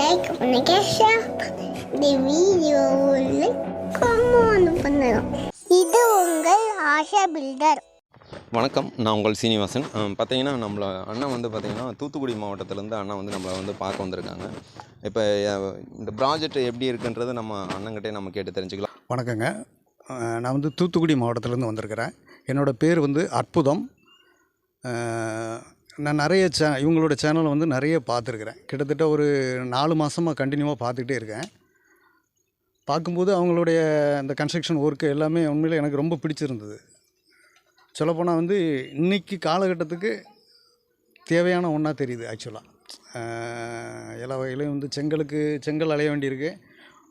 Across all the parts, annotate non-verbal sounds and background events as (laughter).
Like பண்ணுங்க share பண்ணுங்க இந்த வீடியோவில் கமெண்ட் பண்ணுங்க இது உங்கள் ஆஷா பில்டர் வணக்கம் நான் உங்கள் சீனிவாசன். பார்த்தீங்கன்னா நம்மள அண்ணன் வந்து பார்த்தீங்கன்னா தூத்துக்குடி மாவட்டத்திலேருந்து அண்ணன் வந்து நம்மளை வந்து பார்க்க வந்திருக்காங்க. இப்போ இந்த ப்ராஜெக்ட் எப்படி இருக்குன்றது நம்ம அண்ணங்கிட்டே நம்ம கேட்டு தெரிஞ்சுக்கலாம். வணக்கங்க. நான் வந்து தூத்துக்குடி மாவட்டத்திலேருந்து வந்திருக்கிறேன். என்னோடய பேர் வந்து அற்புதம். நான் நிறைய சே இவங்களோட சேனலை வந்து நிறைய பார்த்துருக்குறேன். கிட்டத்தட்ட ஒரு நாலு மாதமாக கண்டினியூவாக பார்த்துக்கிட்டே இருக்கேன். பார்க்கும்போது அவங்களுடைய அந்த கன்ஸ்ட்ரக்ஷன் ஒர்க்கு எல்லாமே உண்மையில் எனக்கு ரொம்ப பிடிச்சிருந்தது. சொல்லப்போனால் வந்து இன்றைக்கி காலகட்டத்துக்கு தேவையான ஒன்றா தெரியுது ஆக்சுவலாக எல்லா வகையிலையும் வந்து செங்கலுக்கு செங்கல் அலைய வேண்டியிருக்கு.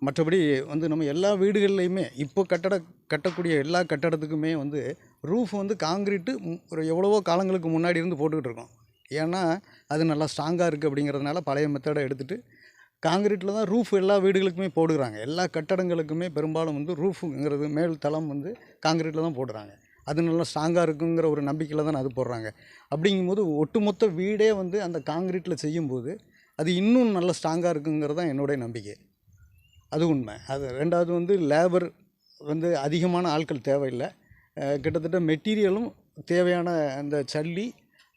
மற்றபடி வந்து நம்ம எல்லா வீடுகள்லையுமே இப்போ கட்டட கட்டக்கூடிய எல்லா கட்டடத்துக்குமே வந்து ரூஃப் வந்து காங்கிரீட்டு ஒரு எவ்வளவோ காலங்களுக்கு முன்னாடி இருந்து போட்டுக்கிட்டு இருக்கோம். ஏன்னா அது நல்லா ஸ்ட்ராங்காக இருக்குது அப்படிங்கிறதுனால பழைய மெத்தடை எடுத்துகிட்டு காங்கிரீட்டில் தான் ரூஃப் எல்லா வீடுகளுக்குமே போடுகிறாங்க எல்லா கட்டடங்களுக்குமே பெரும்பாலும் வந்து ரூஃபுங்கிறது மேல் தளம் வந்து காங்கிரீட்டில் தான் போடுறாங்க. அது நல்லா ஸ்ட்ராங்காக இருக்குங்கிற ஒரு நம்பிக்கையில் தான் அது போடுறாங்க. அப்படிங்கும்போது ஒட்டுமொத்த வீடே வந்து அந்த காங்கிரீட்டில் செய்யும்போது அது இன்னும் நல்ல ஸ்ட்ராங்காக இருக்குங்கிறது தான் என்னுடைய நம்பிக்கை. அது உண்மை. அது ரெண்டாவது வந்து லேபர் வந்து அதிகமான ஆட்கள் தேவையில்லை. கிட்டத்தட்ட மெட்டீரியலும் தேவையான அந்த சல்லி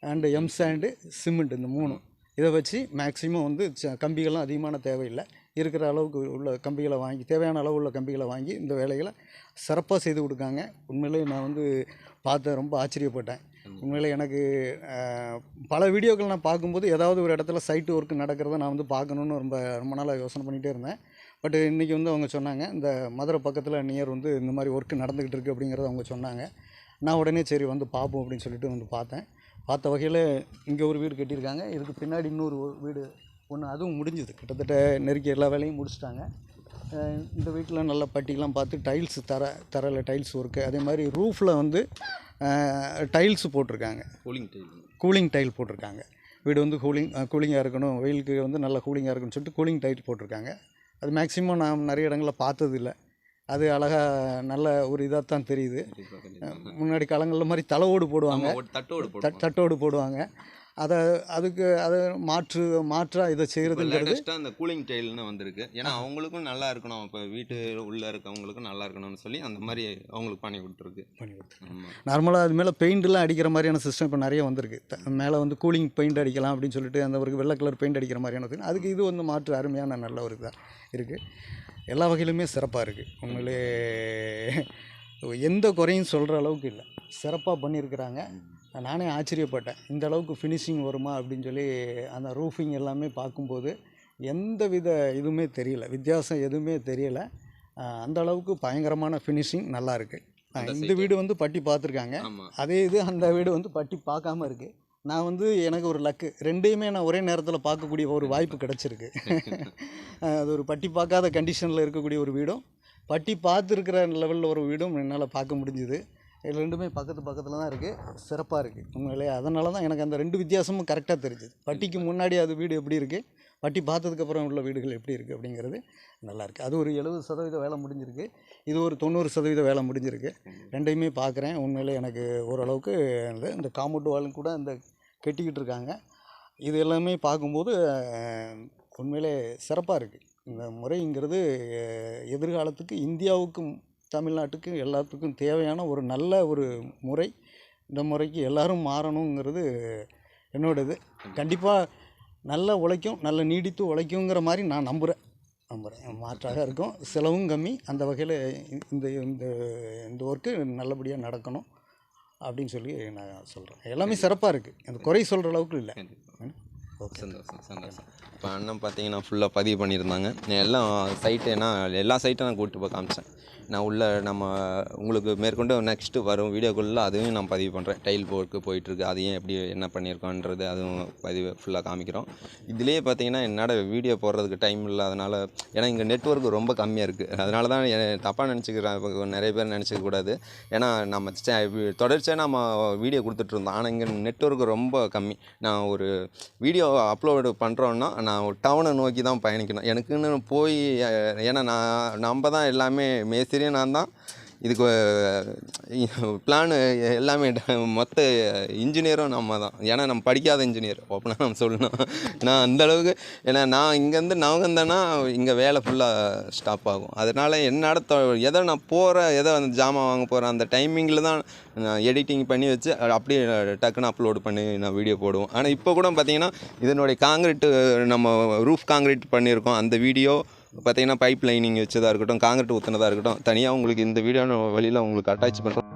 அண்டு எம் சாண்டு சிமெண்ட் இந்த மூணும். இதை வச்சு மேக்ஸிமம் வந்து ச- கம்பிகள்லாம் அதிகமான தேவையில்லை. இருக்கிற அளவுக்கு உள்ள கம்பிகளை வாங்கி தேவையான அளவு உள்ள கம்பிகளை வாங்கி இந்த வேலைகளை சிறப்பாக செய்து கொடுக்காங்க. உண்மையிலேயே நான் வந்து பார்த்து ரொம்ப ஆச்சரியப்பட்டேன். உண்மையிலே எனக்கு பல வீடியோக்கள் நான் பார்க்கும்போது ஏதாவது ஒரு இடத்துல சைட்டு ஒர்க் நடக்கிறத நான் வந்து பார்க்கணுன்னு ரொம்ப ரொம்ப நாளாக யோசனை பண்ணிகிட்டே இருந்தேன். பட் இன்றைக்கி வந்து அவங்க சொன்னாங்க இந்த மதுரை பக்கத்தில் நியர் வந்து இந்த மாதிரி ஒர்க் நடந்துக்கிட்டு இருக்குது அப்படிங்கிறத அவங்க சொன்னாங்க. நான் உடனே சரி வந்து பார்ப்போம் அப்படின்னு சொல்லிட்டு வந்து பார்த்தேன். பார்த்த வகையில் இங்கே ஒரு வீடு கட்டியிருக்காங்க. இதுக்கு பின்னாடி இன்னொரு வீடு ஒன்று அதுவும் முடிஞ்சுது. கிட்டத்தட்ட நெருக்கி எல்லா வேலையும் முடிச்சிட்டாங்க. இந்த வீட்டில் நல்ல பட்டிலாம் பார்த்து டைல்ஸ் தர தரையில் டைல்ஸ் ஒர்க்கு. அதே மாதிரி ரூஃபில் வந்து டைல்ஸ் போட்டிருக்காங்க. Cooling tail. கூலிங் டைல் போட்டிருக்காங்க. வீடு வந்து கூலிங் கூலிங்காக இருக்கணும். வெயிலுக்கு வந்து நல்ல கூலிங்காக இருக்குன்னு சொல்லிட்டு கூலிங் டைல் போட்டிருக்காங்க. அது மேக்ஸிமம் நான் நிறைய இடங்களில் பார்த்ததில்ல. அது அழகாக நல்ல ஒரு இதாக தான் தெரியுது முன்னாடி காலங்களில் மாதிரி தலை ஓடு போடுவாங்க தட்டோடு தட்- தட்டோடு போடுவாங்க. அதை அதுக்கு அதை மாற்று மாற்றாக இதை செய்கிறதுங்கிறது அந்த கூலிங் டைல்னு வந்திருக்கு. ஏன்னா அவங்களுக்கும் நல்லா இருக்கணும். இப்போ வீட்டு உள்ளே இருக்கவங்களுக்கும் நல்லா இருக்கணும்னு சொல்லி அந்த மாதிரி அவங்களுக்கு பண்ணி கொடுத்துருக்கு. பண்ணி கொடுத்து ஆமாம் நார்மலாக அது மேலே பெயிண்ட்லாம் அடிக்கிற மாதிரியான சிஸ்டம் இப்போ நிறைய வந்திருக்கு. மேலே வந்து கூலிங் பெயிண்ட் அடிக்கலாம் அப்படின்னு சொல்லிட்டு அந்த ஒரு வெள்ளை கலர் பெயிண்ட் அடிக்கிற மாதிரியான. அதுக்கு இது வந்து மாற்று அருமையான நல்ல ஒரு இதாக இருக்குது எல்லா வகையிலுமே சிறப்பாக இருக்குது உண்மையிலே எந்த குறையும் சொல்கிற அளவுக்கு இல்லை. சிறப்பாக பண்ணியிருக்கிறாங்க நானே ஆச்சரியப்பட்டேன். இந்த அளவுக்கு ஃபினிஷிங் வருமா அப்படின்னு சொல்லி அந்த ரூஃபிங் எல்லாமே பார்க்கும்போது எந்த வித இதுவுமே தெரியல. வித்தியாசம் எதுவுமே தெரியல. அந்த அளவுக்கு பயங்கரமான ஃபினிஷிங் நல்லா இருக்கு. அஹ் அந்த இந்த. வீடு வந்து பட்டி பார்த்துருக்காங்க. அதே இது அந்த வீடு வந்து பட்டி பார்க்காம இருக்கு. நான் வந்து எனக்கு ஒரு லக்கு ரெண்டையுமே நான் ஒரே நேரத்தில் பார்க்கக்கூடிய ஒரு வாய்ப்பு கிடச்சிருக்கு. (laughs) அது ஒரு பட்டி பார்க்காத கண்டிஷனில் இருக்கக்கூடிய ஒரு வீடும் பட்டி பார்த்துருக்கிற லெவலில் ஒரு வீடும் என்னால் பார்க்க முடிஞ்சுது. இது ரெண்டுமே பக்கத்து பக்கத்தில் தான் இருக்குது சிறப்பாக இருக்குது உண்மையிலே அதனால தான் எனக்கு அந்த ரெண்டு வித்தியாசமும் கரெக்டாக தெரிஞ்சுது. பட்டிக்கு முன்னாடி அது வீடு எப்படி இருக்குது வட்டி பார்த்ததுக்கப்புறம் உள்ள வீடுகள் எப்படி இருக்குது அப்படிங்கிறது நல்லாயிருக்கு அது ஒரு எழுபது சதவீத வேலை முடிஞ்சிருக்கு. இது ஒரு தொண்ணூறு சதவீத வேலை முடிஞ்சிருக்கு. ரெண்டையுமே பார்க்குறேன் உண்மையில் எனக்கு ஓரளவுக்கு இந்த இந்த காம்பவுண்ட் வாலும் கூட இந்த கட்டிக்கிட்டு இருக்காங்க. இது எல்லாமே பார்க்கும்போது உண்மையிலே சிறப்பாக இருக்குது இந்த முறைங்கிறது எதிர்காலத்துக்கு இந்தியாவுக்கும் தமிழ்நாட்டுக்கும் எல்லாத்துக்கும் தேவையான ஒரு நல்ல ஒரு முறை. இந்த முறைக்கு எல்லோரும் மாறணுங்கிறது என்னோடது. கண்டிப்பாக நல்லா உழைக்கும் நல்ல நீடித்து உழைக்குங்கிற மாதிரி நான் நம்புகிறேன் நம்புகிறேன் மாற்றாக இருக்கும். செலவும் கம்மி. அந்த வகையில் இந்த இந்த இந்த ஒர்க்கு நல்லபடியாக நடக்கணும் அப்படின்னு சொல்லி நான் சொல்கிறேன் எல்லாமே சிறப்பாக இருக்குது அந்த குறை சொல்கிற அளவுக்கு இல்லை. ஓகே சந்தோஷம் சந்தோஷம். இப்போ அண்ணன் பார்த்தீங்கன்னா ஃபுல்லாக பதிவு பண்ணியிருந்தாங்க. நான் எல்லாம் சைட்டு ஏன்னா எல்லா சைட்டும் நான் கூப்பிட்டு போய் காமிச்சேன். நான் உள்ள நம்ம உங்களுக்கு மேற்கொண்டு நெக்ஸ்ட்டு வரும் வீடியோக்குள்ளே அதுவும் நான் பதிவு பண்ணுறேன் டைல் ஒர்க்கு போயிட்டுருக்கு. அதையும் எப்படி என்ன பண்ணியிருக்கோன்றது அதுவும் பதிவு ஃபுல்லாக காமிக்கிறோம். இதுலேயே பார்த்தீங்கன்னா என்னோட வீடியோ போடுறதுக்கு டைம் இல்லாதனால ஏன்னா இங்கே நெட்ஒர்க் ரொம்ப கம்மியாக இருக்குது அதனால தான் தப்பாக நினச்சிக்கிறேன் நிறைய பேர் நினச்சிக்க கூடாது. ஏன்னா நம்ம தொடர்ச்சியாக நம்ம வீடியோ கொடுத்துட்ருந்தோம் ஆனால் இங்கே நெட்ஒர்க் ரொம்ப கம்மி. நான் ஒரு வீடியோ அப்லோடு பண்ணுறோன்னா நான் டவுனை நோக்கி தான் பயணிக்கணும். எனக்குன்னு போய் ஏன்னா நான் நம்ம தான் எல்லாமே மேஸ்திரியும் நான் தான் இதுக்கு பிளானு எல்லாமே மொத்த இன்ஜினியரும் நம்ம தான். ஏன்னா நம்ம படிக்காத இன்ஜினியர் அப்படின்னா நம்ம சொல்லணும். நான் அந்த அளவுக்கு ஏன்னா நான் இங்கேருந்து நவகந்தேன்னா இங்கே வேலை ஃபுல்லாக ஸ்டாப் ஆகும். அதனால் என்னோட தொ எதை நான் போகிற எதை அந்த ஜாமான் வாங்க போகிறேன் அந்த டைமிங்கில் தான் நான் எடிட்டிங் பண்ணி வச்சு அப்படியே டக்குன்னு அப்லோடு பண்ணி நான் வீடியோ போடுவோம் ஆனால் இப்போ கூட பார்த்தீங்கன்னா இதனுடைய காங்கிரீட்டு நம்ம ரூஃப் காங்கிரீட் பண்ணியிருக்கோம். அந்த வீடியோ பார்த்தீங்கன்னா பைப் லைனிங் வச்சதாக இருக்கட்டும் காங்கிரட் ஊற்றுனதாக இருக்கட்டும் தனியாக உங்களுக்கு இந்த வீடியோ வழியில் உங்களுக்கு அட்டாச் பண்ணுறோம்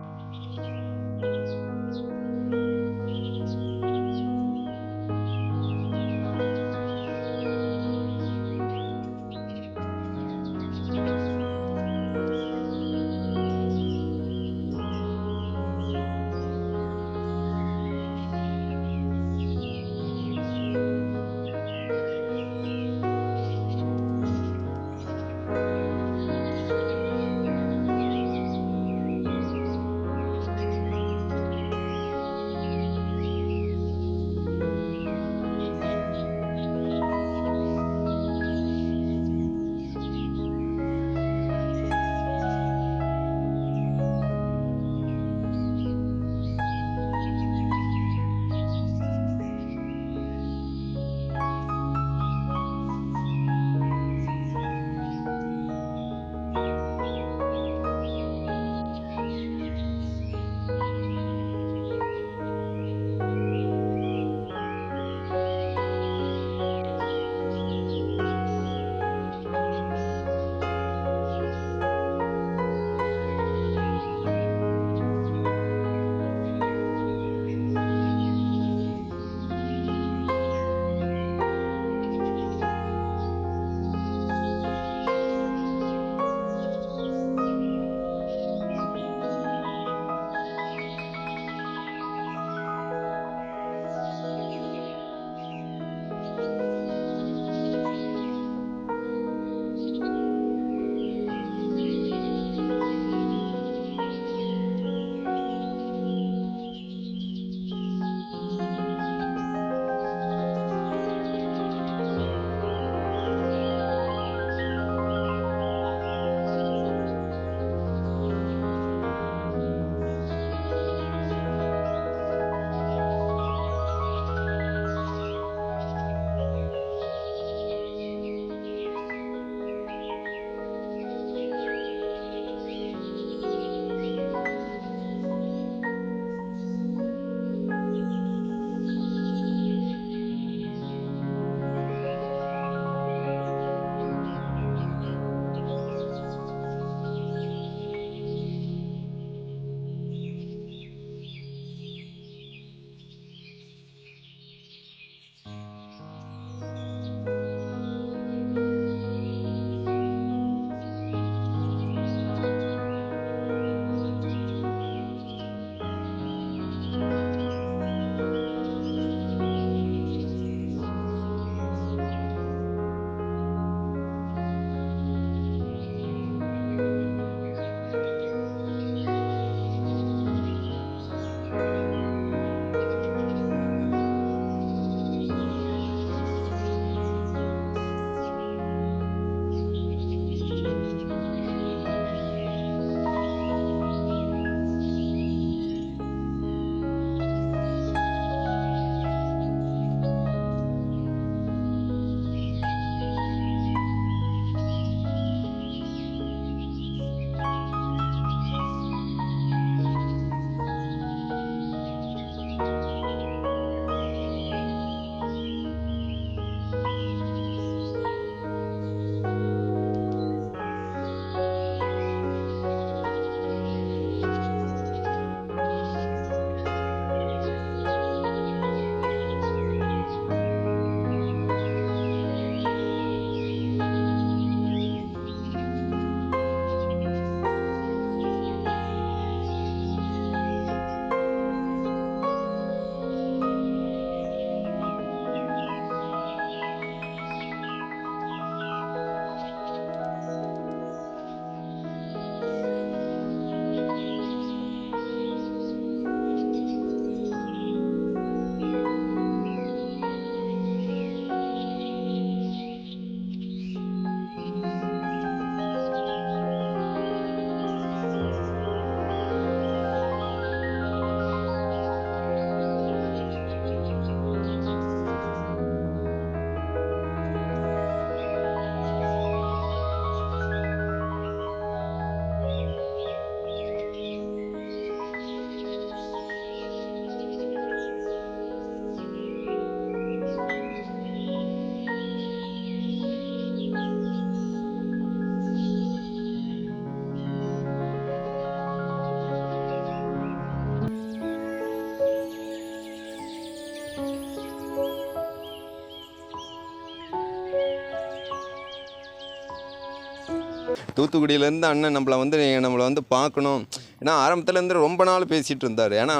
தூத்துக்குடியிலேருந்து அண்ணன் நம்மளை வந்து நம்மளை வந்து பார்க்கணும். ஏன்னா ஆரம்பத்துலேருந்து ரொம்ப நாள் பேசிகிட்டு இருந்தார். ஏன்னா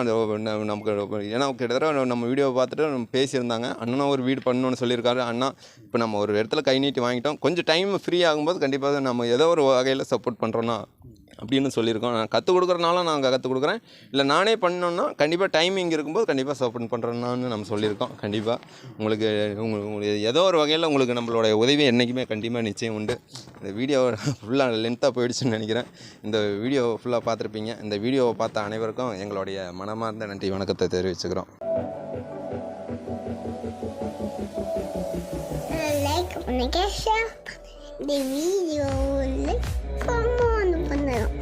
நமக்கு ஏன்னா கிட்டத்தட்ட நம்ம வீடியோ பார்த்துட்டு நம்ம பேசியிருந்தாங்க. அண்ணனும் ஒரு வீடு பண்ணணும்னு சொல்லியிருக்காரு. அண்ணா இப்போ நம்ம ஒரு இடத்துல கை நீட்டி வாங்கிட்டோம். கொஞ்சம் டைம் ஃப்ரீ ஆகும்போது கண்டிப்பாக நம்ம ஏதோ ஒரு வகையில் சப்போர்ட் பண்ணுறோன்னா அப்படின்னு சொல்லியிருக்கோம். நான் கற்றுக் கொடுக்குறனால நான் கற்றுக் கொடுக்குறேன். இல்லை நானே பண்ணோன்னா கண்டிப்பாக டைமிங் இருக்கும்போது கண்டிப்பாக சப்போர்ட் பண்ணுறேன்னு நம்ம சொல்லியிருக்கோம். கண்டிப்பாக உங்களுக்கு உங்களுக்கு ஏதோ ஒரு வகையில் உங்களுக்கு நம்மளோட உதவி என்றைக்குமே கண்டிப்பாக நிச்சயம் உண்டு. இந்த வீடியோ ஃபுல்லாக லென்த்தாக போயிடுச்சுன்னு நினைக்கிறேன். இந்த வீடியோ ஃபுல்லாக பார்த்துருப்பீங்க. இந்த வீடியோவை பார்த்த அனைவருக்கும் எங்களுடைய மனமார்ந்த நன்றி வணக்கத்தை தெரிவிச்சுக்கிறோம். லைக் பண்ணுங்க the பண்ணுங்க இந்த வீடியோவில் கமெண்ட் பண்ணுறோம்